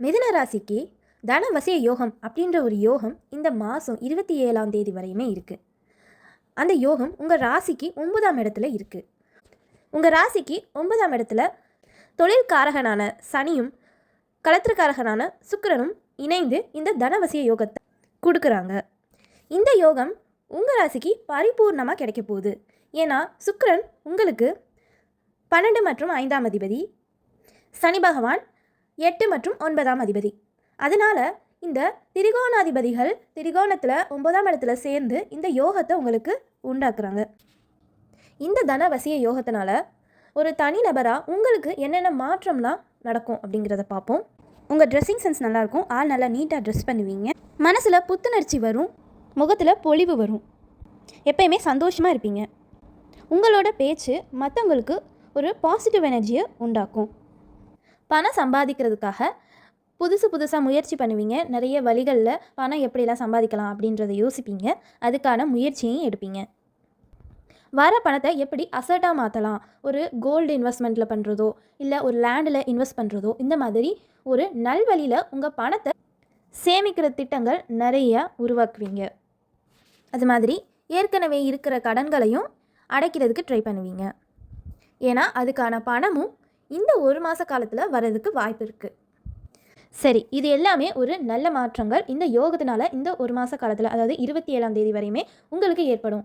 மிதுன ராசிக்கு தனவசிய யோகம் அப்படின்ற ஒரு யோகம் இந்த மாதம் இருபத்தி ஏழாம் தேதி வரையுமே இருக்குது அந்த யோகம் உங்கள் ராசிக்கு ஒன்பதாம் இடத்துல இருக்குது உங்கள் ராசிக்கு ஒன்பதாம் இடத்துல தொழில்காரகனான சனியும் களத்திரக்காரகனான சுக்கரனும் இணைந்து இந்த தனவசிய யோகத்தை கொடுக்குறாங்க. இந்த யோகம் உங்கள் ராசிக்கு பரிபூர்ணமாக கிடைக்க போகுது. ஏன்னா சுக்கரன் உங்களுக்கு பன்னெண்டு மற்றும் ஐந்தாம் அதிபதி சனி பகவான் எட்டு மற்றும் ஒன்பதாம் அதிபதி. அதனால் இந்த திரிகோணாதிபதிகள் திரிகோணத்தில் ஒன்பதாம் இடத்துல சேர்ந்து இந்த யோகத்தை உங்களுக்கு உண்டாக்குறாங்க. இந்த தனவசிய யோகத்தினால ஒரு தனிநபராக உங்களுக்கு என்னென்ன மாற்றம்லாம் நடக்கும் அப்படிங்கிறத பார்ப்போம். உங்கள் ட்ரெஸ்ஸிங் சென்ஸ் நல்லாயிருக்கும் ஆள் நல்லா நீட்டாக ட்ரெஸ் பண்ணுவீங்க. மனசில் புத்துணர்ச்சி வரும். முகத்தில் பொழிவு வரும். எப்பயுமே சந்தோஷமாக இருப்பீங்க. உங்களோட பேச்சு மற்றவங்களுக்கு ஒரு பாசிட்டிவ் எனர்ஜியை உண்டாக்கும். பணம் சம்பாதிக்கிறதுக்காக புதுசு புதுசாக முயற்சி பண்ணுவீங்க. நிறைய வழிகளில் பணம் எப்படிலாம் சம்பாதிக்கலாம் அப்படின்றத யோசிப்பீங்க. அதுக்கான முயற்சியையும் எடுப்பீங்க. வர பணத்தை எப்படி அசட்டாக மாற்றலாம் ஒரு கோல்டு இன்வெஸ்ட்மெண்ட்டில் பண்ணுறதோ இல்லை ஒரு லேண்டில் இன்வெஸ்ட் பண்ணுறதோ இந்த மாதிரி ஒரு நல்வழியில் உங்கள் பணத்தை சேமிக்கிற திட்டங்கள் நிறைய உருவாக்குவீங்க. அது மாதிரி ஏற்கனவே இருக்கிற கடன்களையும் அடைக்கிறதுக்கு ட்ரை பண்ணுவீங்க. ஏன்னா அதுக்கான பணமும் இந்த ஒரு மாத காலத்தில் வர்றதுக்கு வாய்ப்பு இருக்குது சரி இது எல்லாமே ஒரு நல்ல மாற்றங்கள். இந்த யோகத்தினால இந்த ஒரு மாத காலத்தில் அதாவது இருபத்தி ஏழாம் தேதி வரையுமே உங்களுக்கு ஏற்படும்.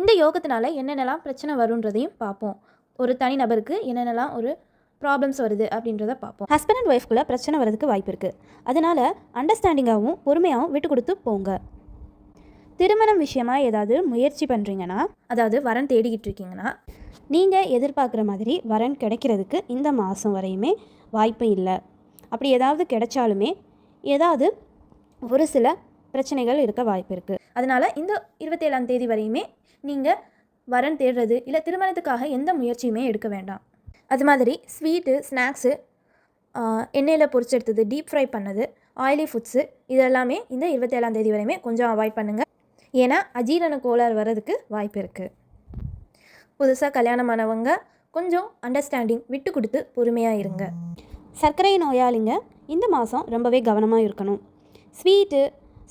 இந்த யோகத்தினால என்னென்னலாம் பிரச்சனை வருன்றதையும் பார்ப்போம். ஒரு தனி நபருக்கு என்னென்னலாம் ஒரு ப்ராப்ளம்ஸ் வருது அப்படின்றத பார்ப்போம். ஹஸ்பண்ட் அண்ட் ஒய்ஃப்குள்ளே பிரச்சனை வரதுக்கு வாய்ப்பு இருக்குது அதனால் அண்டர்ஸ்டாண்டிங்காகவும் பொறுமையாகவும் விட்டு கொடுத்து போங்க. திருமணம் விஷயமா ஏதாவது முயற்சி பண்ணுறீங்கன்னா அதாவது வரன் தேடிக்கிட்டு இருக்கீங்கன்னா நீங்கள் எதிர்பார்க்குற மாதிரி வரன் கிடைக்கிறதுக்கு இந்த மாதம் வரையுமே வாய்ப்பு இல்லை. அப்படி ஏதாவது கிடைச்சாலுமே ஏதாவது ஒரு சில பிரச்சனைகள் இருக்க வாய்ப்பு இருக்குது அதனால் இந்த இருபத்தேழாம் தேதி வரையுமே நீங்கள் வரன் தேடுறது இல்லை திருமணத்துக்காக எந்த முயற்சியுமே எடுக்க வேண்டாம். அது மாதிரி ஸ்வீட்டு ஸ்நாக்ஸு எண்ணெயில் பொரிச்செடுத்தது டீப் ஃப்ரை பண்ணது ஆயிலி ஃபுட்ஸு இதெல்லாமே இந்த இருபத்தேழாம் தேதி வரையுமே கொஞ்சம் அவாய்ட் பண்ணுங்கள் ஏன்னா அஜீரண கோளாறு வர்றதுக்கு வாய்ப்பு இருக்குது புதுசாக கல்யாணமானவங்க கொஞ்சம் அண்டர்ஸ்டாண்டிங் விட்டு கொடுத்து பொறுமையாக இருங்க. சர்க்கரை நோயாளிங்க இந்த மாதம் ரொம்பவே கவனமாக இருக்கணும். ஸ்வீட்டு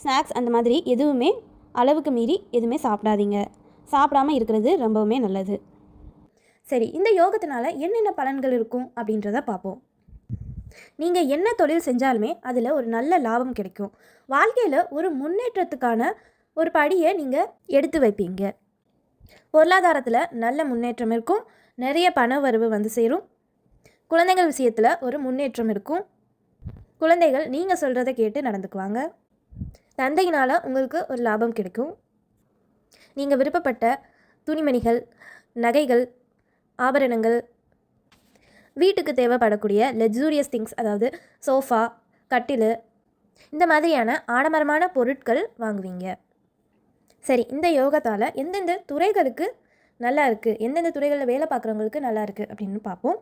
ஸ்நாக்ஸ் அந்த மாதிரி எதுவுமே அளவுக்கு மீறி எதுவுமே சாப்பிடாதீங்க. சாப்பிடாம இருக்கிறது ரொம்பவுமே நல்லது. சரி இந்த யோகத்தினால என்னென்ன பலன்கள் இருக்கும் அப்படின்றத பார்ப்போம். நீங்கள் என்ன தொழில் செஞ்சாலுமே அதில் ஒரு நல்ல லாபம் கிடைக்கும். வாழ்க்கையில் ஒரு முன்னேற்றத்துக்கான ஒரு படியை நீங்கள் எடுத்து வைப்பீங்க. பொருளாதாரத்தில் நல்ல முன்னேற்றம் இருக்கும். நிறைய பண வரவு வந்து சேரும். குழந்தைகள் விஷயத்தில் ஒரு முன்னேற்றம் இருக்கும். குழந்தைகள் நீங்கள் சொல்கிறத கேட்டு நடந்துக்குவாங்க. தந்தையினால் உங்களுக்கு ஒரு லாபம் கிடைக்கும். நீங்கள் விருப்பப்பட்ட துணிமணிகள் நகைகள் ஆபரணங்கள் வீட்டுக்கு தேவைப்படக்கூடிய லக்ஸூரியஸ் திங்ஸ் அதாவது சோஃபா கட்டில் இந்த மாதிரியான ஆடம்பரமான பொருட்கள் வாங்குவீங்க. சரி இந்த யோகத்தால் எந்தெந்த துறைகளுக்கு நல்லா இருக்குது எந்தெந்த துறைகளில் வேலை பார்க்குறவங்களுக்கு நல்லா இருக்குது அப்படின்னு பார்ப்போம்.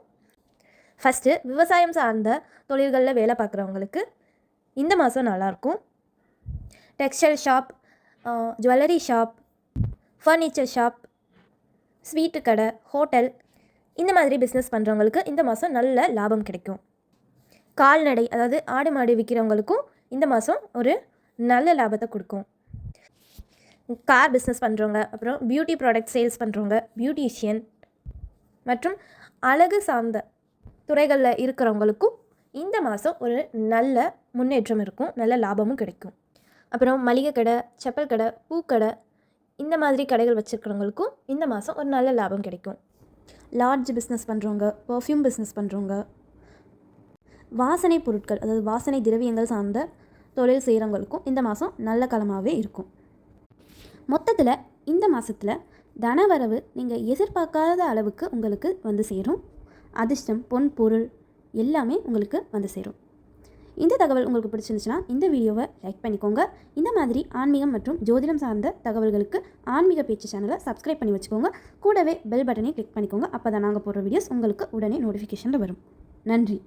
ஃபஸ்ட்டு விவசாயம் சார்ந்த தொழில்களில் வேலை பார்க்குறவங்களுக்கு இந்த மாதம் நல்லாயிருக்கும் textile shop jewellery shop furniture shop sweet கடை ஹோட்டல் இந்த மாதிரி பிஸ்னஸ் பண்ணுறவங்களுக்கு இந்த மாதம் நல்ல லாபம் கிடைக்கும். கால்நடை அதாவது ஆடு மாடு விற்கிறவங்களுக்கும் இந்த மாதம் ஒரு நல்ல லாபத்தை கொடுக்கும். கார் பிஸ்னஸ் பண்ணுறவங்க அப்புறம் பியூட்டி ப்ராடக்ட் சேல்ஸ் பண்ணுறவங்க பியூட்டிஷியன் மற்றும் அழகு சார்ந்த துறைகளில் இருக்கிறவங்களுக்கும் இந்த மாதம் ஒரு நல்ல முன்னேற்றம் இருக்கும் நல்ல லாபமும் கிடைக்கும். அப்புறம் மளிகை கடை செப்பல் கடை பூக்கடை இந்த மாதிரி கடைகள் வச்சுருக்கிறவங்களுக்கும் இந்த மாதம் ஒரு நல்ல லாபம் கிடைக்கும். லார்ஜ் பிஸ்னஸ் பண்ணுறவங்க பர்ஃப்யூம் பிஸ்னஸ் பண்ணுறவங்க வாசனை பொருட்கள் அதாவது வாசனை திரவியங்கள் சார்ந்த தொழில் செய்கிறவங்களுக்கும் இந்த மாதம் நல்ல காலமாகவே இருக்கும். மொத்தத்தில் இந்த மாதத்தில் தனவரவு நீங்கள் எதிர்பார்க்காத அளவுக்கு உங்களுக்கு வந்து சேரும். அதிர்ஷ்டம் பொன் பொருள் எல்லாமே உங்களுக்கு வந்து சேரும். இந்த தகவல் உங்களுக்கு பிடிச்சிருந்துச்சுன்னா இந்த வீடியோவை லைக் பண்ணிக்கோங்க. இந்த மாதிரி ஆன்மீகம் மற்றும் ஜோதிடம் சார்ந்த தகவல்களுக்கு ஆன்மீக பேச்சு சேனலை சப்ஸ்கிரைப் பண்ணி வச்சுக்கோங்க. கூடவே பெல் பட்டனை கிளிக் பண்ணிக்கோங்க. அப்போ தான் நாங்கள் போடுற வீடியோஸ் உங்களுக்கு உடனே நோட்டிஃபிகேஷனில் வரும். நன்றி.